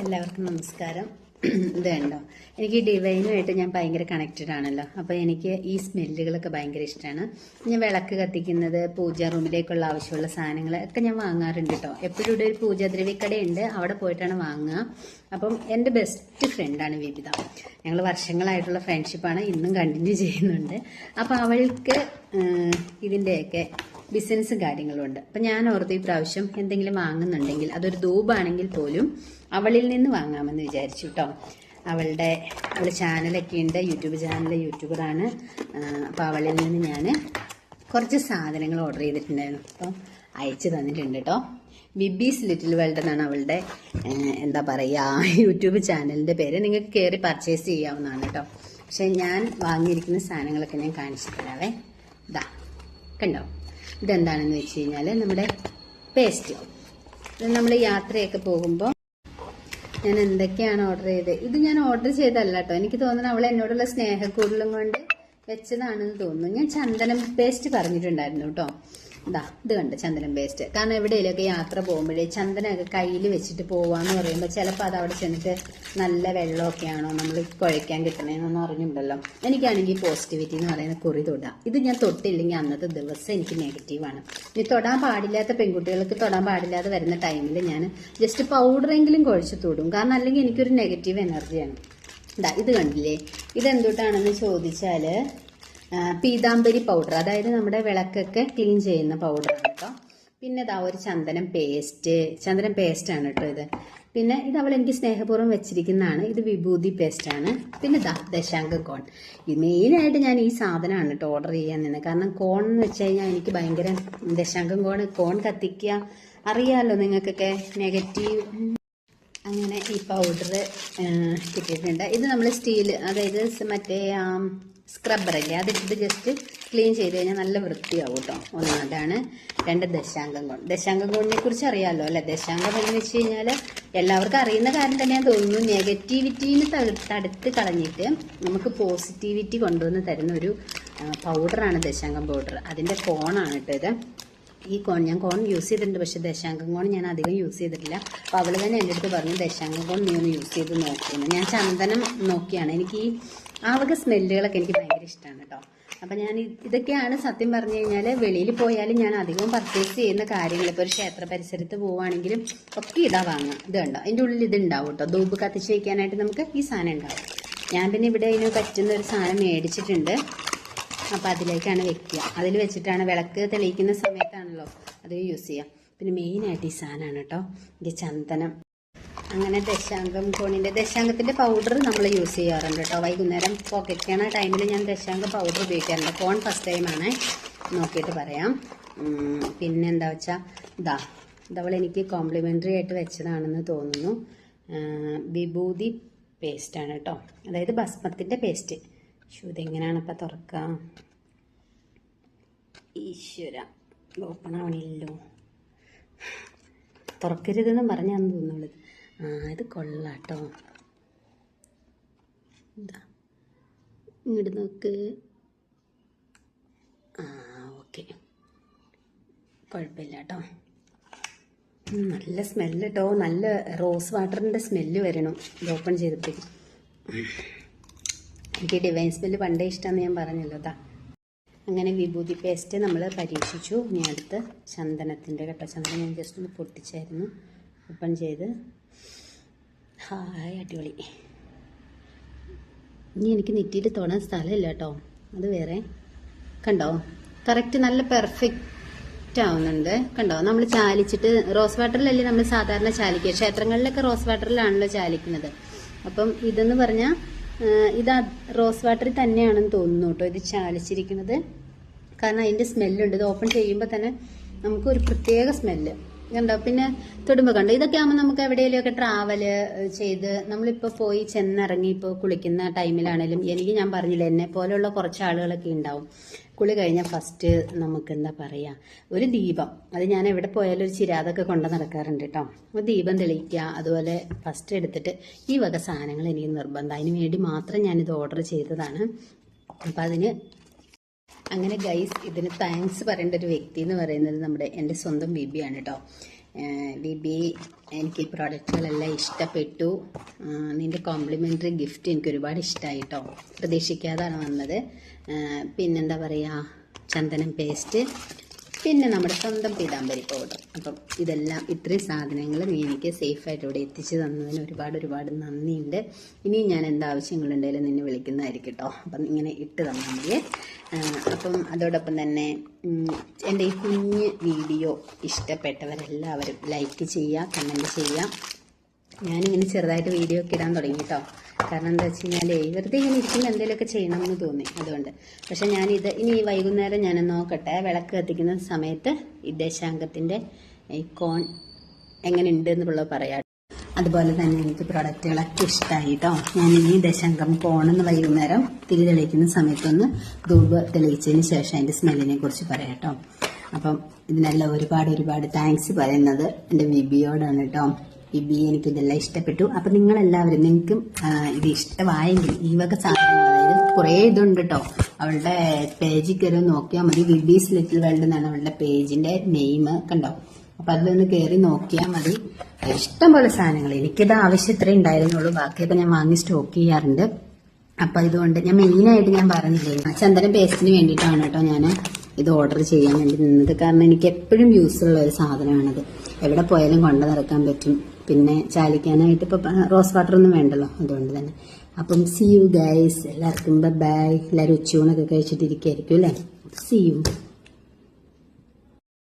എല്ലാവർക്കും നമസ്കാരം. ഇത് കണ്ടോ? എനിക്ക് ഈ ഡിവൈനുമായിട്ട് ഞാൻ ഭയങ്കര കണക്റ്റഡ് ആണല്ലോ. അപ്പോൾ എനിക്ക് ഈ സ്മെല്ലുകളൊക്കെ ഭയങ്കര ഇഷ്ടമാണ് ഞാൻ വിളക്ക് കത്തിക്കുന്നത് പൂജാ റൂമിലേക്കുള്ള ആവശ്യമുള്ള സാധനങ്ങൾ ഒക്കെ ഞാൻ വാങ്ങാറുണ്ട് കേട്ടോ എപ്പോഴും ഇവിടെ ഒരു പൂജാദ്രവ്യക്കടയുണ്ട് അവിടെ പോയിട്ടാണ് വാങ്ങുക. അപ്പം എന്റെ ബെസ്റ്റ് ഫ്രണ്ടാണ് വിവിധ. ഞങ്ങൾ വർഷങ്ങളായിട്ടുള്ള ഫ്രണ്ട്ഷിപ്പാണ് ഇന്നും കണ്ടിന്യൂ ചെയ്യുന്നുണ്ട്. അപ്പോൾ അവൾക്ക് ഇതിന്റെയൊക്കെ ബിസിനസ്സും കാര്യങ്ങളും ഉണ്ട്. അപ്പം ഞാൻ ഓർത്ത് ഈ പ്രാവശ്യം എന്തെങ്കിലും വാങ്ങുന്നുണ്ടെങ്കിൽ അതൊരു ധൂപാണെങ്കിൽ പോലും അവളിൽ നിന്ന് വാങ്ങാമെന്ന് വിചാരിച്ചു കേട്ടോ അവളുടെ അവൾ ചാനലൊക്കെ ഉണ്ട് യൂട്യൂബ് ചാനൽ യൂട്യൂബറാണ്. അപ്പോൾ അവളിൽ നിന്ന് ഞാൻ കുറച്ച് സാധനങ്ങൾ ഓർഡർ ചെയ്തിട്ടുണ്ടായിരുന്നു. അപ്പം അയച്ചു തന്നിട്ടുണ്ട് കേട്ടോ ബിബീസ് ലിറ്റിൽ വേൾഡ് എന്നാണ് അവളുടെ എന്താ പറയുക യൂട്യൂബ് ചാനലിന്റെ പേര്. നിങ്ങൾക്ക് കയറി പർച്ചേസ് ചെയ്യാവുന്നതാണ് കേട്ടോ പക്ഷേ ഞാൻ വാങ്ങിയിരിക്കുന്ന സാധനങ്ങളൊക്കെ ഞാൻ കാണിച്ചു തരാവേ. ഇതാ കണ്ടോ? ഇതെന്താണെന്ന് വെച്ച് കഴിഞ്ഞാൽ നമ്മുടെ പേസ്റ്റ് ഇത് നമ്മൾ യാത്രയൊക്കെ പോകുമ്പോൾ ഞാൻ എന്തൊക്കെയാണ് ഓർഡർ ചെയ്തത് ഇത് ഞാൻ ഓർഡർ ചെയ്തല്ല കേട്ടോ. എനിക്ക് തോന്നുന്നു അവൾ എന്നോടുള്ള സ്നേഹക്കൂടലും കൊണ്ട് വെച്ചതാണെന്ന് തോന്നുന്നു. ഞാൻ ചന്ദനം പേസ്റ്റ് പറഞ്ഞിട്ടുണ്ടായിരുന്നു കേട്ടോ. ഇതാ ഇത് കണ്ട് ചന്ദനം പേസ്റ്റ് കാരണം എവിടെയെങ്കിലുമൊക്കെ യാത്ര പോകുമ്പോഴേ ചന്ദനമൊക്കെ കയ്യിൽ വെച്ചിട്ട് പോവാന്ന് പറയുമ്പോൾ ചിലപ്പോൾ അത് അവിടെ ചെന്നിട്ട് നല്ല വെള്ളമൊക്കെ ആണോ നമ്മൾ കുഴയ്ക്കാൻ കിട്ടണേന്നൊന്നും അറിഞ്ഞുണ്ടല്ലോ എനിക്കാണെങ്കിൽ പോസിറ്റിവിറ്റി എന്ന് പറയുന്ന കുറി തൊടാം. ഇത് ഞാൻ തൊട്ടില്ലെങ്കിൽ അന്നത്തെ ദിവസം എനിക്ക് നെഗറ്റീവാണ് ഇനി തൊടാൻ പാടില്ലാത്ത പെൺകുട്ടികൾക്ക് തൊടാൻ പാടില്ലാതെ വരുന്ന ടൈമിൽ ഞാൻ ജസ്റ്റ് പൗഡറെങ്കിലും കുഴച്ച് തൊടും. കാരണം അല്ലെങ്കിൽ എനിക്കൊരു നെഗറ്റീവ് എനർജിയാണ് ഇതാ ഇത് കണ്ടില്ലേ? ഇതെന്തുട്ടാണെന്ന് ചോദിച്ചാൽ ആ, പീതാംബരി പൗഡർ അതായത് നമ്മുടെ വിളക്കൊക്കെ ക്ലീൻ ചെയ്യുന്ന പൗഡറാണ് കേട്ടോ പിന്നെ ഇതാ ഒരു ചന്ദനം പേസ്റ്റ് ചന്ദനം പേസ്റ്റ് ആണ് കേട്ടോ ഇത്. പിന്നെ ഇത് അവൾ എനിക്ക് സ്നേഹപൂർവം വെച്ചിരിക്കുന്നതാണ്. ഇത് വിഭൂതി പേസ്റ്റാണ് പിന്നെ ഇതാ ദശാങ്ക കോൺ. മെയിനായിട്ട് ഞാൻ ഈ സാധനമാണ് കേട്ടോ ഓർഡർ ചെയ്യാൻ നിന്ന്. കാരണം കോൺ എന്ന് വെച്ച് കഴിഞ്ഞാൽ എനിക്ക് ഭയങ്കര ദശാങ്കം കോൺ കോൺ കത്തിക്കുക അറിയാമല്ലോ നിങ്ങൾക്കൊക്കെ നെഗറ്റീവ് അങ്ങനെ ഈ പൗഡർ കിട്ടിയിട്ടുണ്ട്. ഇത് നമ്മൾ സ്റ്റീൽ അതായത് മറ്റേ സ്ക്രബ്ബറല്ലേ അതിട്ട് ജസ്റ്റ് ക്ലീൻ ചെയ്ത് കഴിഞ്ഞാൽ നല്ല വൃത്തിയാവും കേട്ടോ ഒന്ന് അതാണ് രണ്ട് ദശാംഗം കോൺ ദശാംഗം കോണിനെ കുറിച്ച് അറിയാമല്ലോ അല്ലെ? ദശാംഗം എന്ന് വെച്ച് കഴിഞ്ഞാൽ എല്ലാവർക്കും അറിയുന്ന കാര്യം തന്നെയാണ് തോന്നുന്നു നെഗറ്റിവിറ്റീനെ തടുത്ത് കളഞ്ഞിട്ട് നമുക്ക് പോസിറ്റിവിറ്റി കൊണ്ടുവന്ന് തരുന്ന ഒരു പൗഡറാണ് ദശാംഗം പൗഡർ അതിന്റെ കോണാണ് കേട്ടോ ഇത്. ഈ കോൺ ഞാൻ കോൺ യൂസ് ചെയ്തിട്ടുണ്ട്. പക്ഷെ ദശാംഗം കോൺ ഞാൻ അധികം യൂസ് ചെയ്തിട്ടില്ല. അപ്പോൾ അവൾ തന്നെ എന്റെ അടുത്ത് പറഞ്ഞു ദശാംഗം കോൺ നീ ഒന്ന് യൂസ് ചെയ്ത് നോക്കുന്നു ഞാൻ ചന്ദനം നോക്കിയാണ്. എനിക്ക് ഈ ആ വക സ്മെല്ലുകളൊക്കെ എനിക്ക് ഭയങ്കര ഇഷ്ടമാണ് കേട്ടോ അപ്പം ഞാൻ ഇത് ഇതൊക്കെയാണ് സത്യം പറഞ്ഞു കഴിഞ്ഞാൽ വെളിയിൽ പോയാലും ഞാൻ അധികവും പർച്ചേസ് ചെയ്യുന്ന കാര്യങ്ങൾ ഇപ്പോൾ ഒരു ക്ഷേത്ര പരിസരത്ത് പോവുകയാണെങ്കിലും ഒക്കെ ഇതാ വാങ്ങുക. ഇത് കണ്ടോ? അതിന്റെ ഉള്ളിൽ ഇത് ഉണ്ടാവും കേട്ടോ ധൂപ് കത്തിച്ച് വയ്ക്കാനായിട്ട് നമുക്ക് ഈ സാധനം ഉണ്ടാവും. ഞാൻ പിന്നെ ഇവിടെ അതിന് പറ്റുന്ന ഒരു സാധനം മേടിച്ചിട്ടുണ്ട്. അപ്പോൾ അതിലേക്കാണ് വെക്കുക. അതിൽ വെച്ചിട്ടാണ് വിളക്ക് തെളിയിക്കുന്ന സമയത്താണല്ലോ അത് യൂസ് ചെയ്യുക. പിന്നെ മെയിനായിട്ട് ഈ സാധനമാണ് കേട്ടോ. ഇത് ചന്ദനം. അങ്ങനെ ദശാംഗം കോണിന്റെ ദശാംഗത്തിന്റെ പൗഡർ നമ്മൾ യൂസ് ചെയ്യാറുണ്ട് കേട്ടോ. വൈകുന്നേരം പോക്കറ്റാണ് ടൈമിൽ ഞാൻ ദശാംഗ പൗഡർ ഉപയോഗിക്കാറുണ്ട്. കോൺ ഫസ്റ്റ് ടൈമാണ് നോക്കിയിട്ട് പറയാം. പിന്നെ എന്താ വെച്ചാൽ ഇതാ ഇതവൾ എനിക്ക് കോംപ്ലിമെന്ററി ആയിട്ട് വെച്ചതാണെന്ന് തോന്നുന്നു. വിഭൂതി പേസ്റ്റാണ് കേട്ടോ. അതായത് ഭസ്മത്തിന്റെ പേസ്റ്റ് ശോ ഇതെങ്ങനെയാണ് ഇപ്പം തുറക്കുക ഈശ്വര ഓപ്പൺ ആവണില്ലല്ലോ. തുറക്കരുതെന്ന് പറഞ്ഞാന്ന് തോന്നുള്ളത് ആ ഇത് കൊള്ളാട്ടോ. എന്താ ഇങ്ങോട്ട് നോക്ക്. ആ ഓക്കെ. കുഴപ്പമില്ല കേട്ടോ നല്ല സ്മെല്ല് കേട്ടോ നല്ല റോസ് വാട്ടറിന്റെ സ്മെല്ല് വരണം. ഇത് ഓപ്പൺ ചെയ്തപ്പോഴേക്കും എനിക്ക് ഡിവൈൻ സ്മെല്ല് പണ്ടേ ഇഷ്ടമെന്ന് ഞാൻ പറഞ്ഞല്ലോ അതാ അങ്ങനെ വിഭൂതി പേസ്റ്റ് നമ്മൾ പരീക്ഷിച്ചു. ഇനി അടുത്ത് ചന്ദനത്തിന്റെ കേട്ടോ. ചന്ദനം ഞാൻ ജസ്റ്റ് ഒന്ന് പൊട്ടിച്ചായിരുന്നു. ഓപ്പൺ ചെയ്ത്. ഹായ് അടിപൊളി. ഇനി എനിക്ക് നെറ്റിയിട്ട് തൊടാൻ സ്ഥലമില്ല കേട്ടോ. അത് വേറെ. കണ്ടോ? കറക്റ്റ് നല്ല പെർഫെക്റ്റ് ആവുന്നുണ്ട്. കണ്ടോ? നമ്മൾ ചാലിച്ചിട്ട് റോസ് വാട്ടറിലല്ലേ നമ്മൾ സാധാരണ ചാലിക്കുക ക്ഷേത്രങ്ങളിലൊക്കെ റോസ് വാട്ടറിലാണല്ലോ ചാലിക്കുന്നത്. അപ്പം ഇതെന്ന് പറഞ്ഞാൽ ഇത് റോസ് വാട്ടറിൽ തന്നെയാണെന്ന് തോന്നുന്നു കേട്ടോ. ഇത് ചാലിച്ചിരിക്കുന്നത്. കാരണം അതിന്റെ സ്മെല്ലുണ്ട്. ഇത് ഓപ്പൺ ചെയ്യുമ്പോൾ തന്നെ നമുക്ക് ഒരു പ്രത്യേക സ്മെല്ല്. കണ്ടോ? പിന്നെ തൊടുമ്പോൾ കണ്ടോ? ഇതൊക്കെ ആകുമ്പോൾ നമുക്ക് എവിടെയെങ്കിലുമൊക്കെ ട്രാവൽ ചെയ്ത് നമ്മളിപ്പോൾ പോയി ചെന്നിറങ്ങി ഇപ്പോൾ കുളിക്കുന്ന ടൈമിലാണേലും എനിക്ക് ഞാൻ പറഞ്ഞില്ല എന്നെ പോലെയുള്ള കുറച്ച് ആളുകളൊക്കെ ഉണ്ടാവും. കുളി കഴിഞ്ഞാൽ ഫസ്റ്റ് നമുക്ക് എന്താ പറയുക ഒരു ദീപം. അത് ഞാൻ എവിടെ പോയാലും ഒരു ചിരാതൊക്കെ കൊണ്ട് നടക്കാറുണ്ട് കേട്ടോ അപ്പോൾ ദീപം തെളിയിക്കുക അതുപോലെ ഫസ്റ്റ് എടുത്തിട്ട് ഈ വക സാധനങ്ങൾ എനിക്ക് നിർബന്ധം. അതിന് വേണ്ടി മാത്രം ഞാനിത് ഓർഡർ ചെയ്തതാണ്. അപ്പം അതിന് അങ്ങനെ ഗൈസ് ഇതിന് താങ്ക്സ് പറയേണ്ട ഒരു വ്യക്തി എന്ന് പറയുന്നത് നമ്മുടെ എന്റെ സ്വന്തം ബിബിയാണ് കേട്ടോ ബിബി എനിക്ക് ഈ പ്രോഡക്റ്റുകളെല്ലാം ഇഷ്ടപ്പെട്ടു. നിന്റെ കോംപ്ലിമെന്ററി ഗിഫ്റ്റ് എനിക്ക് ഒരുപാട് ഇഷ്ടമായി കേട്ടോ പ്രതീക്ഷിക്കാതാണ് വന്നത്. പിന്നെന്താ പറയുക ചന്ദനം പേസ്റ്റ്. പിന്നെ നമ്മുടെ സ്വന്തം പീതാമ്പരി പൗഡർ അപ്പം ഇതെല്ലാം ഇത്രയും സാധനങ്ങൾ നീ എനിക്ക് സേഫായിട്ട് ഇവിടെ എത്തിച്ചു തന്നതിന് ഒരുപാട് ഒരുപാട് നന്ദിയുണ്ട്. ഇനിയും ഞാൻ എന്താ ആവശ്യങ്ങളുണ്ടെങ്കിലും നിന്നെ വിളിക്കുന്നതായിരിക്കും കേട്ടോ അപ്പം ഇങ്ങനെ ഇട്ട് തന്നാൽ മതിയേ. ആ, അപ്പം അതോടൊപ്പം തന്നെ എന്റെ ഈ കുഞ്ഞ് വീഡിയോ ഇഷ്ടപ്പെട്ടവരെല്ലാവരും ലൈക്ക് ചെയ്യുക കമന്റ് ചെയ്യുക. ഞാനിങ്ങനെ ചെറുതായിട്ട് വീഡിയോ ഒക്കെ ഇടാൻ തുടങ്ങി കേട്ടോ കാരണം എന്താ വെച്ച് കഴിഞ്ഞാൽ വെറുതെ ഇങ്ങനെ ഇരിക്കുമ്പോൾ എന്തെങ്കിലുമൊക്കെ ചെയ്യണമെന്ന് തോന്നി അതുകൊണ്ട്. പക്ഷെ ഞാനിത് ഇനി വൈകുന്നേരം ഞാൻ നോക്കട്ടെ. വിളക്ക് കത്തിക്കുന്ന സമയത്ത് ഈ ദശാംഗത്തിന്റെ ഈ കോൺ എങ്ങനെ ഉണ്ട് എന്നുള്ളത് പറയാം. അതുപോലെ തന്നെ എനിക്ക് പ്രൊഡക്റ്റുകളൊക്കെ ഇഷ്ടമായി കേട്ടോ ഞാൻ ഇനി ദശാംഗം കോണെന്ന് വൈകുന്നേരം തിരി തെളിയിക്കുന്ന സമയത്തൊന്ന് ധൂപ് തെളിയിച്ചതിന് ശേഷം അതിന്റെ സ്മെല്ലിനെ കുറിച്ച് പറയാം അപ്പം ഇതിനെല്ലാം ഒരുപാട് ഒരുപാട് താങ്ക്സ് പറയുന്നത് എന്റെ വിബിയോടാണ് കേട്ടോ. വിബി എനിക്ക് ഇതെല്ലാം ഇഷ്ടപ്പെട്ടു. അപ്പം നിങ്ങളെല്ലാവരും നിങ്ങൾക്കും ഇത് ഇഷ്ടമായെങ്കിൽ ഈ വക സാധനങ്ങൾ അതായത് കുറേ ഇതുണ്ട് കേട്ടോ അവളുടെ പേജിൽ കയറി നോക്കിയാൽ മതി. വിബീസ് ലിറ്റിൽ വേൾഡ് എന്നാണ് അവളുടെ പേജിന്റെ നെയിം കണ്ടോ? അപ്പൊ അതിലൊന്ന് കയറി നോക്കിയാൽ മതി. ഇഷ്ടംപോലെ സാധനങ്ങൾ. എനിക്കിത് ആവശ്യം ഇത്രേ ഉണ്ടായിരുന്നുള്ളൂ. ബാക്കിയൊക്കെ ഞാൻ വാങ്ങി സ്റ്റോക്ക് ചെയ്യാറുണ്ട്. അപ്പൊ ഇതുകൊണ്ട് ഞാൻ മെയിനായിട്ട് ഞാൻ പറഞ്ഞില്ലേ ചന്ദനം പേസ്റ്റിന് വേണ്ടിയിട്ടാണ് കേട്ടോ ഞാൻ ഇത് ഓർഡർ ചെയ്യാൻ വേണ്ടി നിന്നത്. കാരണം എനിക്ക് എപ്പോഴും യൂസ് ഉള്ള ഒരു സാധനമാണത്. എവിടെ പോയാലും കൊണ്ടു നടക്കാൻ പറ്റും. പിന്നെ ചാലിക്കാനായിട്ട് ഇപ്പൊ റോസ് വാട്ടർ ഒന്നും വേണ്ടല്ലോ അതുകൊണ്ട് തന്നെ. അപ്പം സി യു ഗൈസ് എല്ലാവർക്കും ബൈ എല്ലാവരും ഉച്ചയൂണൊക്കെ കഴിച്ചിട്ടിരിക്കുകയായിരിക്കും അല്ലേ? C U